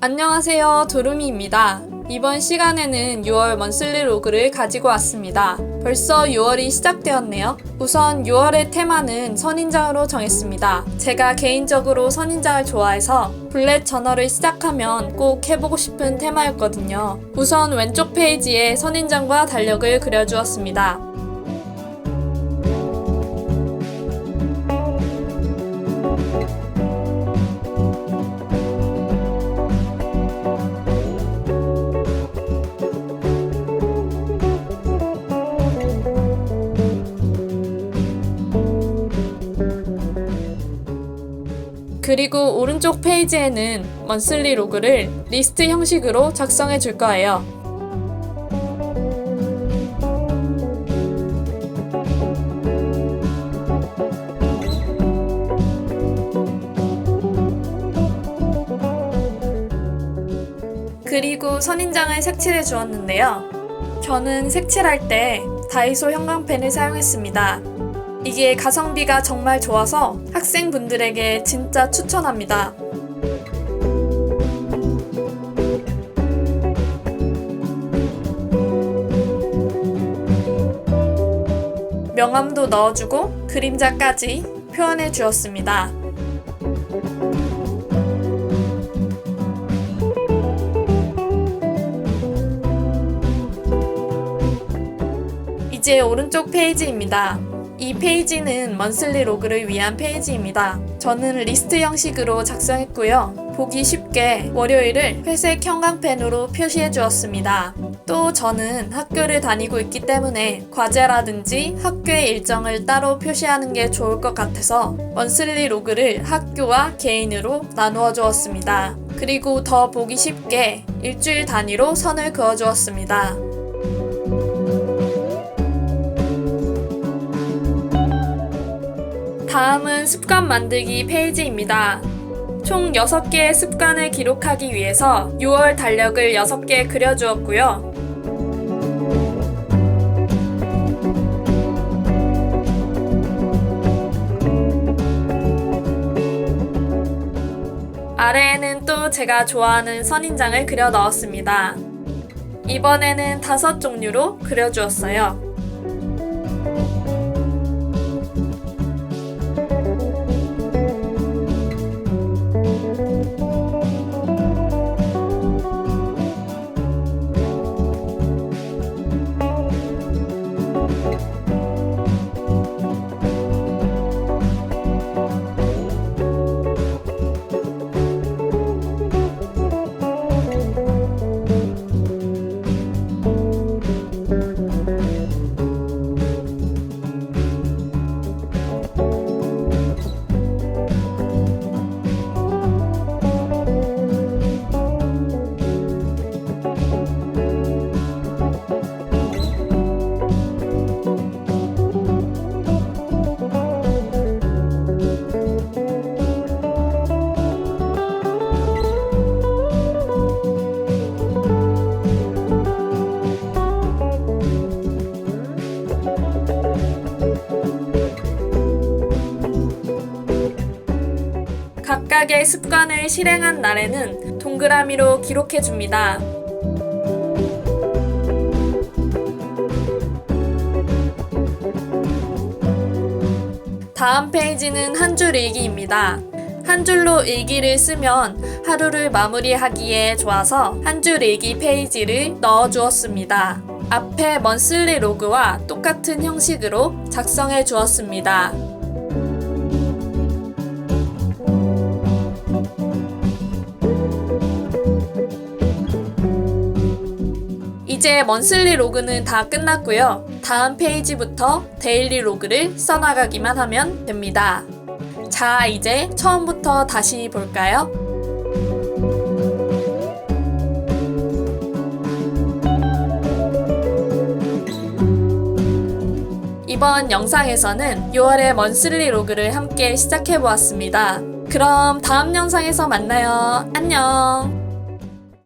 안녕하세요. 도루미입니다. 이번 시간에는 6월 먼슬리 로그를 가지고 왔습니다. 벌써 6월이 시작되었네요. 우선 6월의 테마는 선인장으로 정했습니다. 제가 개인적으로 선인장을 좋아해서 블랙 저널을 시작하면 꼭 해보고 싶은 테마였거든요. 우선 왼쪽 페이지에 선인장과 달력을 그려주었습니다. 그리고 오른쪽 페이지에는 먼슬리 로그를 리스트 형식으로 작성해 줄 거예요. 그리고 선인장을 색칠해 주었는데요. 저는 색칠할 때 다이소 형광펜을 사용했습니다. 이게 가성비가 정말 좋아서 학생분들에게 진짜 추천합니다. 명암도 넣어주고 그림자까지 표현해 주었습니다. 이제 오른쪽 페이지입니다. 이 페이지는 먼슬리 로그를 위한 페이지입니다. 저는 리스트 형식으로 작성했고요. 보기 쉽게 월요일을 회색 형광펜으로 표시해 주었습니다. 또 저는 학교를 다니고 있기 때문에 과제라든지 학교의 일정을 따로 표시하는 게 좋을 것 같아서 먼슬리 로그를 학교와 개인으로 나누어 주었습니다. 그리고 더 보기 쉽게 일주일 단위로 선을 그어 주었습니다. 다음은 습관 만들기 페이지입니다. 총 6개의 습관을 기록하기 위해서 6월 달력을 6개 그려주었고요. 아래에는 또 제가 좋아하는 선인장을 그려 넣었습니다. 이번에는 다섯 종류로 그려주었어요. 각각의 습관을 실행한 날에는 동그라미로 기록해 줍니다. 다음 페이지는 한 줄 일기입니다. 한 줄로 일기를 쓰면 하루를 마무리하기에 좋아서 한 줄 일기 페이지를 넣어 주었습니다. 앞에 먼슬리 로그와 똑같은 형식으로 작성해 주었습니다. 이제 먼슬리 로그는 다 끝났고요. 다음 페이지부터 데일리 로그를 써나가기만 하면 됩니다. 자, 이제 처음부터 다시 볼까요? 이번 영상에서는 6월의 먼슬리 로그를 함께 시작해 보았습니다. 그럼 다음 영상에서 만나요. 안녕!